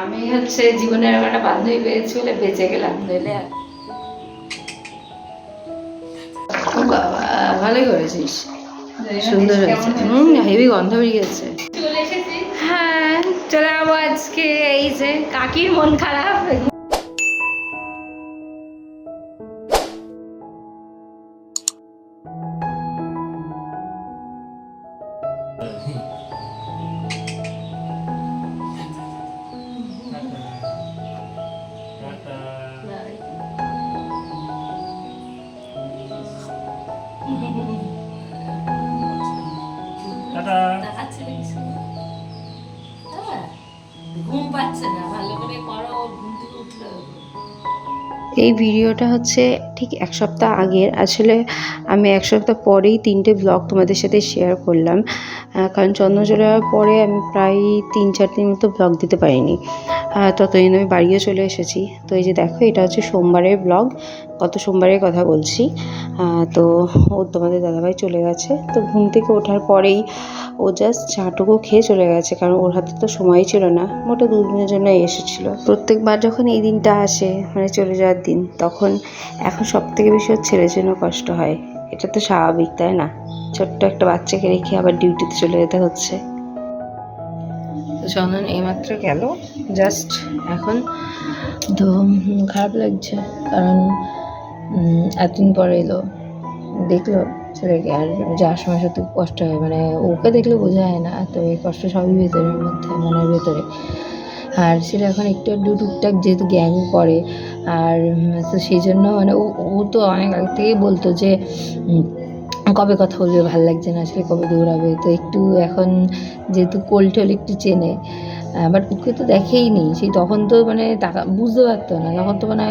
আমি হচ্ছে জীবনের একটা বান্ধবী পেয়েছি বলে বেঁচে গেলাম নইলে বাবা ভালোই করেছিস। সুন্দর হয়েছে। হুম হেভি গন্ধ বেরিয়েছে। হ্যাঁ চলে যাব আজকে। এই যে কাকির মন খারাপ। উঠল এই ভিডিওটা হচ্ছে ঠিক এক সপ্তাহ আগের। আসলে আমি এক সপ্তাহ পরেই তিনটে ব্লগ তোমাদের সাথে শেয়ার করলাম। কারণ চন্দন চলে পরে আমি প্রায় তিন চার দিন মতো ব্লগ দিতে পারিনি। ততদিন আমি বাড়িও চলে এসেছি। তো এই যে দেখো, এটা হচ্ছে সোমবারের ব্লগ গত সোমবারের কথা বলছি। তো ও তোমাদের দাদাভাই চলে গেছে। তো ঘুম থেকে ওঠার পরেই ও জাস্ট চাটুকু খেয়ে চলে গেছে, কারণ ওর হাতে তো সময় ছিল না। মোটা দুদিনের জন্য এসেছিল। প্রত্যেকবার যখন এই দিনটা আসে মানে চলে যাওয়ার দিন, তখন এখন সব থেকে বেশি ওর ছেলের জন্য কষ্ট হয়। এটা তো স্বাভাবিক, তাই না? ছোট্ট একটা বাচ্চাকে রেখে আবার ডিউটিতে চলে যেতে হচ্ছে। চন্দন এইমাত্র গেল। জাস্ট এখন তো খারাপ লাগছে। কারণ এতদিন পরে এলো। দেখল ছেলেকে। আর যাওয়ার সময় সত্যি কষ্ট হয়। মানে ওকে দেখলে বোঝা যায় না। তো এই কষ্ট সবই ভেতরের মধ্যে, মনের ভেতরে। আর সেটা এখন একটু একটু টুকটাক যেহেতু গ্যাং করে। আর তো সেই জন্য মানে ও তো অনেক আগে থেকেই বলতো যে কবে কথা বলবে? ভালো লাগছে না আসলে কবে দৌড়াবে? তো একটু এখন যেহেতু কোল টোল একটু চেনে বাট ওকে তো দেখেই নি সেই তখন তো মানে টাকা বুঝতে পারতো না। তখন তো মানে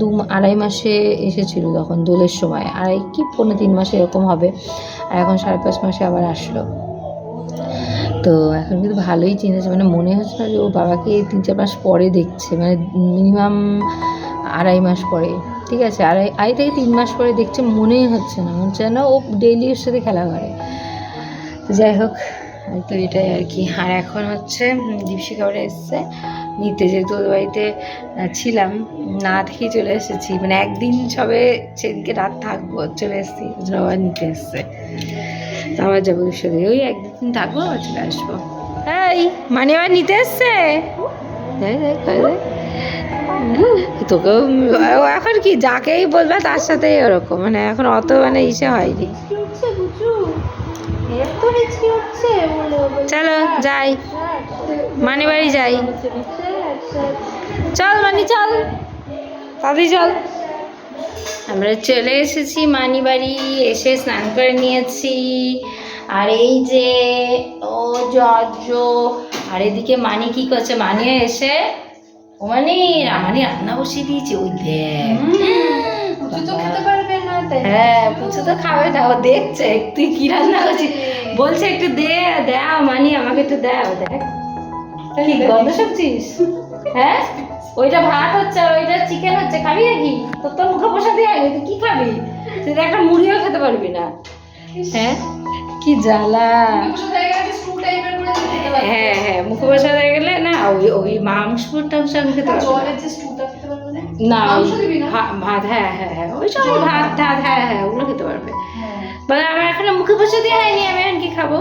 দু আড়াই মাসে এসেছিল তখন দোলের সময়। আড়াই কি পনেরো তিন মাসে এরকম হবে। আর এখন সাড়ে পাঁচ মাসে আবার আসলো। তো এখন কিন্তু ভালোই চিনেছে। মানে মনে হচ্ছে না যে ও বাবাকে তিন চার মাস পরে দেখছে। মানে মিনিমাম আড়াই মাস পরে। ঠিক আছে আড়াই আড়াই থেকে তিন মাস পরে দেখছে মনেই হচ্ছে না মনে হচ্ছে না ও ডেইলি ওর সাথে খেলা করে। যাই হোক তো এটাই আর কি। আর এখন হচ্ছে উম, দীপশিখা ওরা এসছে। নিতে যেহেতু ওদের বাড়িতে ছিলাম না দেখেই চলে এসেছি। মানে একদিন সবে সেদিনকে রাত থাকব চলে এসেছি আবার নিতে এসছে। তো আবার যাব সাথে ওই একদিন থাকব আবার চলে আসব। এই মানে আবার নিতে এসছে? দেখ, দেখ। তোকেও এখন কি যাকেই বলবে তার সাথেই ওরকম মানে এখন অত মানে ইসে হয়নি। চলো, যাই। মানি বাড়ি যাই। চল, মানি, চল। তাড়াতাড়ি চল। আমরা চলে এসেছি মানি বাড়ি এসে স্নান করে নিয়েছি। আর এই যে, ও জজ আর এদিকে মানি কি করছে? মানি এসে মানে রামানি রান্না বসিয়ে দিয়েছে ওই দেখ। হ্যাঁ পুচু তো খাবে না ও দেখছে তুই কি রান্না করছিস? বলছে একটু দে দাও মানি আমাকে একটু দাও দেখ। কি গন্ধ শুকছিস হ্যাঁ? ওইটা ভাত হচ্ছে আর ওইটা চিকেন হচ্ছে খাবি নাকি? তোর তোর মুখে বসা দিয়ে আগে তুই কি খাবি? তুই একটা মুড়িও খেতে পারবি না। হ্যাঁ? কি জ্বালা। হ্যাঁ হ্যাঁ মুখে বসা হয়ে গেলে না ওই ওই মাংস টাংস আমি খেতে পারব না। না? ওই ভা- ভাত হ্যাঁ হ্যাঁ হ্যাঁ ওই সব ভাত টাত হ্যাঁ হ্যাঁ ওগুলো খেতে পারবে। মানে আমার এখনও মুখে বসে দিয়ে হয়নি আমি এখন কি খাব?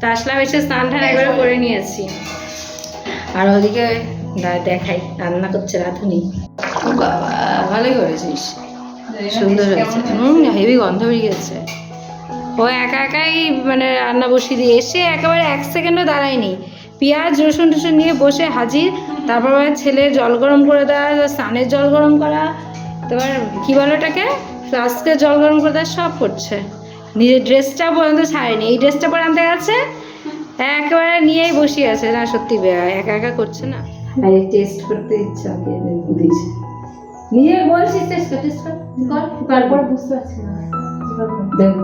তো আসলাম এসে স্নান টান একবারে করে নিয়েছি। আর ওদিকে দেখাই রান্না করছে রাঁধুনি। বাবা। ভালোই করেছিস। সুন্দর হয়েছে। হুম হেভি গন্ধ বেরিয়েছে ও একা একাই মানে রান্না বসিয়ে দিয়ে এসে একেবারে এক সেকেন্ডও দাঁড়ায়নি। পেঁয়াজ রসুন টসুন নিয়ে বসে হাজির। তারপর আবার ছেলে জল গরম করে দেওয়া স্নানের জল গরম করা। তোমার কী বলো ওটাকে? ফ্লাস্কের জল গরম করে দেওয়া সব করছে। নিজের ড্রেসটা পর্যন্ত ছাড়েনি। এই ড্রেসটা পরে আনতে গেছে? একেবারে নিয়েই বসে আছে। না সত্যি বে- একা একা করছে না। আর টেস্ট করতে ইচ্ছা বুঝিয়েছে নিজে বলছিস টেস্ট কর টেস্ট কর। বুঝতে পারছি না।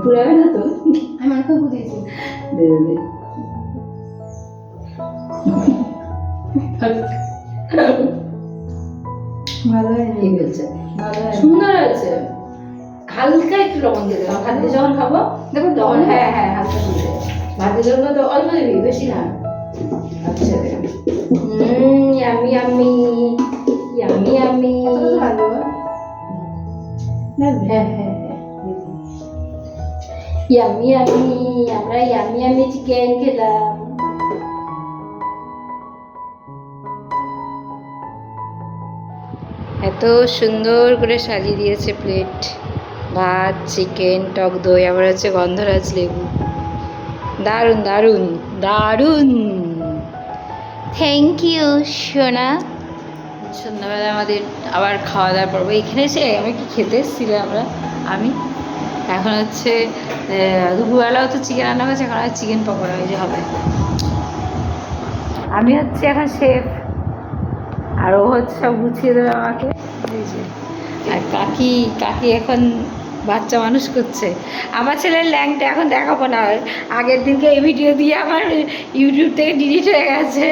পুরাবে না তো। আমি অনেক বুঝিয়েছি দে দে ভালো ভালো হয়নি সুন্দর হয়েছে। হালকা একটু লবণ দিয়ে দেবো। ভাত দিয়ে যখন খাব দেখো তখন হ্যাঁ হ্যাঁ হালকা দিয়ে তো অল্প দিবি বেশি না। আচ্ছা কত ভালো নেবে হ্যাঁ। হ্যাঁ হ্যাঁ। ইয়ামি ইয়ামি আমরা ইয়ামি ইয়ামি চিকেন খেলাম এত সুন্দর করে সাজিয়ে দিয়েছে প্লেট ভাত চিকেন টক দই আবার হচ্ছে গন্ধরাজ লেবু। দারুণ দারুণ দারুণ। থ্যাংক ইউ সোনা। সন্ধ্যাবেলা আমাদের আবার খাওয়া দাওয়া করব। এখানে এসে আমি কি খেতে এসেছিলাম আমরা? আমি এখন হচ্ছে দুপুরবেলাও তো চিকেন রান্না হয়েছে এখন চিকেন পকোড়া ওই যে হবে। আমি হচ্ছে এখন শেফ আর ও হচ্ছে সব গুছিয়ে দেবে আমাকে। আর কাকি কাকি এখন বাচ্চা মানুষ করছে। আমার ছেলের ল্যাংটা এখন দেখাবো না। আগের দিনকে এই ভিডিও দিয়ে আমার ইউটিউব থেকে ডিলিট হয়ে গেছে।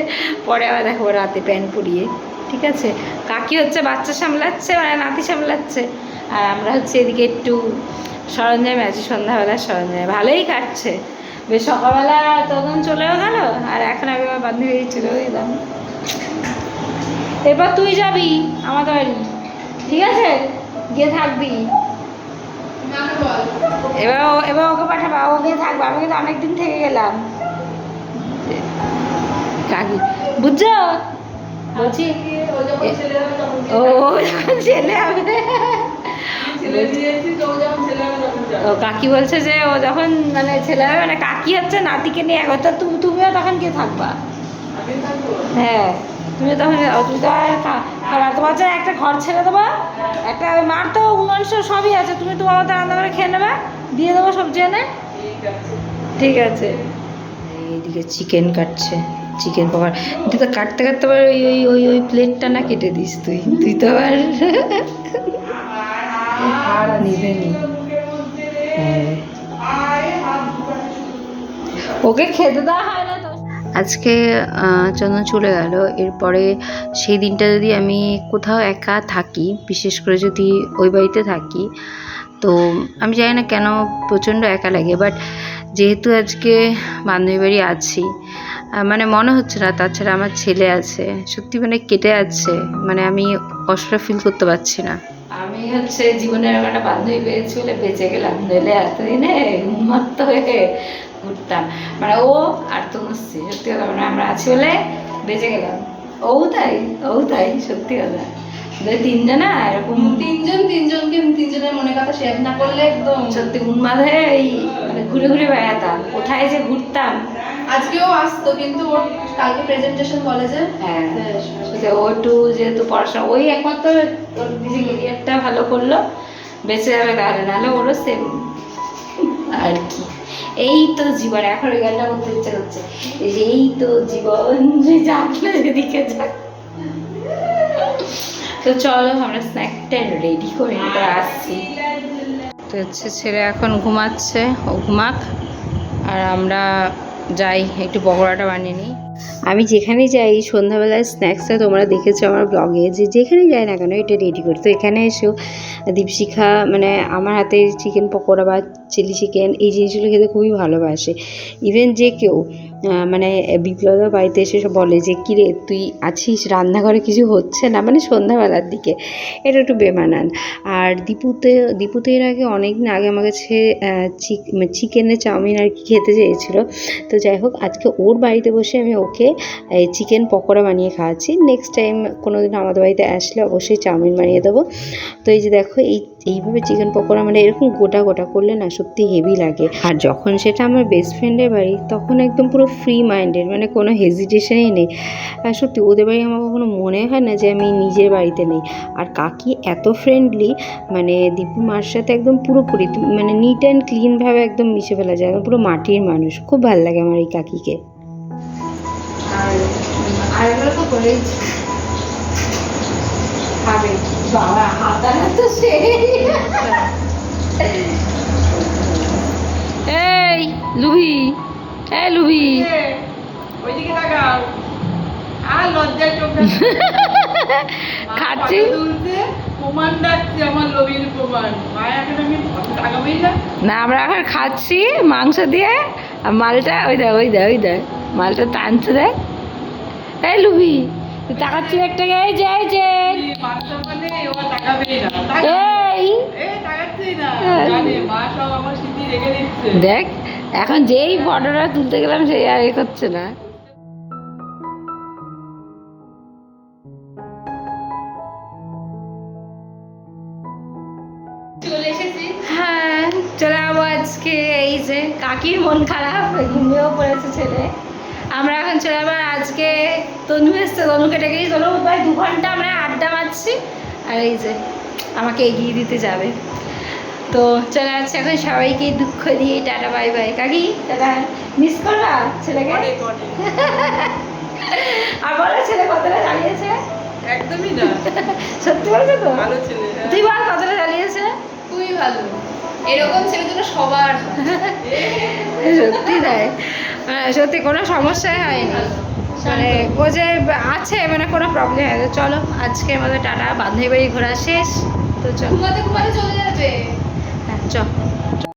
পরে আবার দেখাবো রাতে প্যান্ট পরিয়ে। ঠিক আছে? কাকি হচ্ছে বাচ্চা সামলাচ্ছে মানে নাতি সামলাচ্ছে। আর আমরা হচ্ছে এদিকে একটু সরঞ্জামে আছি সন্ধ্যাবেলা সরঞ্জামে ভালোই কাটছে। বেশ সকালবেলা তখন চলেও গেল, আর এখন আমি আমার বান্ধবী চলেও এলাম এরপর তুই যাবি আমাদের বাড়ি, ঠিক আছে? গিয়ে থাকবি। এবার এবার ওকে পাঠাবা, ও গিয়ে থাকবে। আমি কিন্তু অনেকদিন থেকে গেলাম। কাকি বুঝছ? বলছি ও যখন ছেলে হবে কাকি বলছে যে ও যখন মানে ছেলে হবে মানে কাকি হচ্ছে নাতিকে নিয়ে একতা তুমি তুমিও তখন গিয়ে থাকবা। হ্যাঁ তুমি তখন তুমি তো আর তোমার জন্য একটা ঘর ছেড়ে দেবো একটা মার তো মাংস সবই আছে। তুমি তো বাবা রান্না করে খেয়ে নেবে দিয়ে দেবো সবজি এনে। ঠিক আছে। এইদিকে চিকেন কাটছে চিকেন পকোড়া। তুই তো কাটতে কাটতে আবার ওই ওই ওই ওই প্লেটটা না কেটে দিস তুই। তুই তো আবার নিবে নি। ওকে খেতে দেওয়া হয় না আজকে চন্দন চলে গেল। এরপরে সেই দিনটা যদি আমি কোথাও একা থাকি, বিশেষ করে যদি ওই বাড়িতে থাকি, তো আমি জানি না কেন প্রচণ্ড একা লাগে বাট যেহেতু আজকে বান্ধবী বাড়ি আছি মানে মনে হচ্ছে না, তাছাড়া আমার ছেলে আছে, সত্যি মানে কেটে যাচ্ছে মানে আমি কষ্টটা ফিল করতে পারছি না। আমি হচ্ছে জীবনে এরকম একটা বান্ধবী পেয়েছি বলে বেঁচে গেলাম নইলে এতদিনে উন্মত্ত হয়ে ঘুরতাম। মানে ও আর তনুশ্রী, সত্যি কথা মানে আমরা আছি বলে বেঁচে গেলাম। ও তাই ও তাই, সত্যি কথা। তিনজনা এরকম তিনজন তিনজনকে তিনজনের মনে কথা শেয়ার না করলে একদম সত্যি উন্মাদ এই মানে ঘুরে ঘুরে বেড়াতাম কোথায় যে ঘুরতাম। আজকেও আসতো কিন্তু ওর কালকে প্রেজেন্টেশন কলেজে হ্যাঁ। ও একটু যেহেতু পড়াশোনা ওই একমাত্র ওর নিজে কেরিয়ারটা ভালো করল বেঁচে যাবে তাহলে নাহলে ওরও সেম আর কি। এই তো জীবন এখন ওই গানটা করতে ইচ্ছে করছে। এই তো জীবন যে যাক না যেদিকে যাক। তো চলো আমরা স্ন্যাকটা রেডি করে নিতে আসছি। তো হচ্ছে ছেলে এখন ঘুমাচ্ছে, ও ঘুমাক। আর আমরা যাই, একটু পকোড়াটা বানিয়ে নিই। আমি যেখানে যাই, সন্ধ্যাবেলায় স্ন্যাক্সটা তোমরা দেখেছ আমার ব্লগে যে যেখানে যাই না কেন, এটা রেডি করি। তো এখানে এসেও দীপশিখা মানে আমার হাতে চিকেন পকোড়া বা চিলি চিকেন এই জিনিসগুলো খেতে খুবই ভালোবাসে। ইভেন যে কেউ মানে বিপ্লবের বাড়িতে এসে সব বলে যে কিরে তুই আছিস? রান্নাঘরে কিছু হচ্ছে না? মানে সন্ধ্যাবেলার দিকে। এটা একটু বেমানান। আর দীপুতে দীপুতে এর আগে অনেক দিন আগে আমার কাছে চিকেনের চাউমিন আর কি খেতে চেয়েছিল। তো যাই হোক, আজকে ওর বাড়িতে বসে আমি ওকে চিকেন পকোড়া বানিয়ে খাওয়াচ্ছি। নেক্সট টাইম কোনো দিন আমাদের বাড়িতে আসলে অবশ্যই চাউমিন বানিয়ে দেবো। তো এই যে দেখো, এই এইভাবে চিকেন পকোড়া মানে এরকম গোটা গোটা করলে না সত্যি হেভি লাগে। আর যখন সেটা আমার বেস্ট ফ্রেন্ডের বাড়ি, তখন একদম পুরো ফ্রি মাইন্ডেড মানে কোনো হেজিটেশনই নেই। আর সত্যি ওদের বাড়ি আমার কখনো মনে হয় না যে আমি নিজের বাড়িতে নেই। আর কাকি এত ফ্রেন্ডলি মানে দীপু মার সাথে একদম পুরোপুরি মানে নিট অ্যান্ড ক্লিনভাবে একদম মিশে ফেলা যায় পুরো মাটির মানুষ। খুব ভালো লাগে আমার এই কাকিকে। আর আর তো করেইছি খাবে বাবা হাতাটা তো সেই এই লুবি এই লুবি ওইদিকে তাকাও। আর লজ্জায় চোখ খাচ্ছি। প্রমাণ ডাকছে আমার লোভীর প্রমাণ। মায়ের এখন আমি তাকাবেই না। না আমরা এখন খাচ্ছি মাংস দিয়ে। আর মালটা ওই দেয় ওই দেয় ওই দেয় মালটা টানছে দেয় এই লুবি তুই তাকাচ্ছি একটা এই যে এই যে। মানে হ্যাঁ। দেখ এখন যেই ফটোটা তুলতে গেলাম সেই আর এ করছে না। চলে হ্যাঁ চলে যাব আজকে। এই যে কাকির মন খারাপ ঘুমিয়েও পড়েছে ছেলে। আমরা এখন চলে যাব আজকে তনু এসছে। তনুকে ডেকে গিয়ে তনু প্রায় দু ঘণ্টা আমরা আড্ডা মারছি আর এই যে আমাকে এগিয়ে দিতে যাবে। তো চলে যাচ্ছে এখন সবাইকে দুঃখ দিয়ে টাটা বাই বাই। কাকি টাটা। মিস করবা ছেলেকে? আর বলো ছেলে কতটা জ্বালিয়েছে একদমই না। সত্যি বলছো তো? ভালো ছেলে হ্যাঁ। তুই বল কতটা জ্বালিয়েছে খুবই ভালো। এরকম ছেলে দুটো সবার সত্যি তাই। মানে সত্যি কোনো সমস্যাই হয়নি। মানে ও যে আছে মানে কোনো প্রবলেম আছে। চলো আজকে আমাদের টাটা বান্ধবী বাড়ি ঘোরা শেষ। তো চলো। ঘুমাতে ঘুমাতে চলে যাবে। হ্যাঁ চ